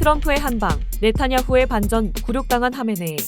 트럼프의 한방, 네타냐후의 반전, 굴욕당한 하메네이.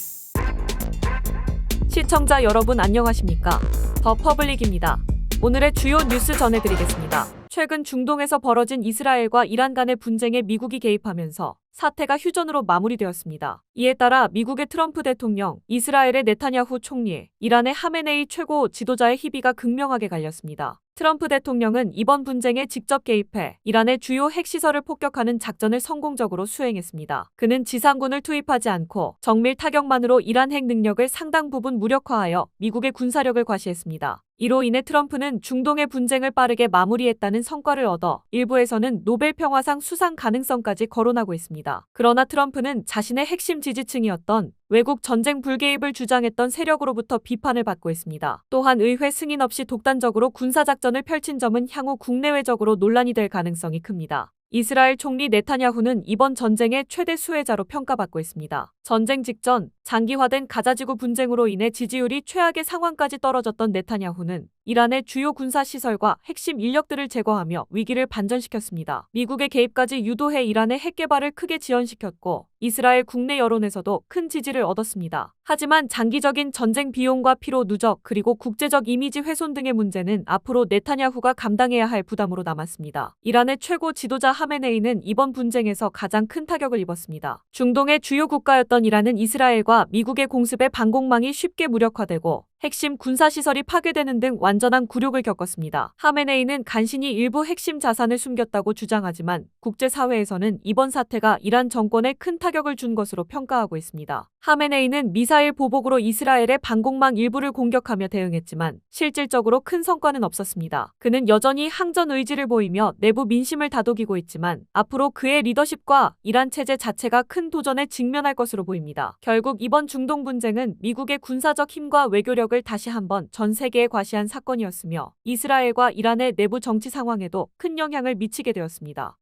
시청자 여러분 안녕하십니까? 더 퍼블릭입니다. 오늘의 주요 뉴스 전해드리겠습니다. 최근 중동에서 벌어진 이스라엘과 이란 간의 분쟁에 미국이 개입하면서 사태가 휴전으로 마무리되었습니다. 이에 따라 미국의 트럼프 대통령, 이스라엘의 네타냐후 총리, 이란의 하메네이 최고 지도자의 희비가 극명하게 갈렸습니다. 트럼프 대통령은 이번 분쟁에 직접 개입해 이란의 주요 핵시설을 폭격하는 작전을 성공적으로 수행했습니다. 그는 지상군을 투입하지 않고 정밀 타격만으로 이란 핵 능력을 상당 부분 무력화하여 미국의 군사력을 과시했습니다. 이로 인해 트럼프는 중동의 분쟁을 빠르게 마무리했다는 성과를 얻어 일부에서는 노벨 평화상 수상 가능성까지 거론하고 있습니다. 그러나 트럼프는 자신의 핵심 지지층이었던 외국 전쟁 불개입을 주장했던 세력으로부터 비판을 받고 있습니다. 또한 의회 승인 없이 독단적으로 군사작전을 펼친 점은 향후 국내외적으로 논란이 될 가능성이 큽니다. 이스라엘 총리 네타냐후는 이번 전쟁의 최대 수혜자로 평가받고 있습니다. 전쟁 직전 장기화된 가자지구 분쟁으로 인해 지지율이 최악의 상황까지 떨어졌던 네타냐후는 이란의 주요 군사 시설과 핵심 인력들을 제거하며 위기를 반전시켰습니다. 미국의 개입까지 유도해 이란의 핵 개발을 크게 지연시켰고 이스라엘 국내 여론에서도 큰 지지를 얻었습니다. 하지만 장기적인 전쟁 비용과 피로 누적 그리고 국제적 이미지 훼손 등의 문제는 앞으로 네타냐후가 감당해야 할 부담으로 남았습니다. 이란의 최고 지도자 하메네이는 이번 분쟁에서 가장 큰 타격을 입었습니다. 중동의 주요 국가였던 이란은 이스라엘과 미국의 공습에 방공망이 쉽게 무력화되고 핵심 군사시설이 파괴되는 등 완전한 굴욕을 겪었습니다. 하메네이는 간신히 일부 핵심 자산을 숨겼다고 주장하지만 국제사회에서는 이번 사태가 이란 정권에 큰 타격을 준 것으로 평가하고 있습니다. 하메네이는 미사일 보복으로 이스라엘의 방공망 일부를 공격하며 대응했지만 실질적으로 큰 성과는 없었습니다. 그는 여전히 항전 의지를 보이며 내부 민심을 다독이고 있지만 앞으로 그의 리더십과 이란 체제 자체가 큰 도전에 직면할 것으로 보입니다. 결국 이번 중동 분쟁은 미국의 군사적 힘과 외교 력을 다시 한번 전 세계에 과시한 사건이었으며 이스라엘과 이란의 내부 정치 상황에도 큰 영향을 미치게 되었습니다.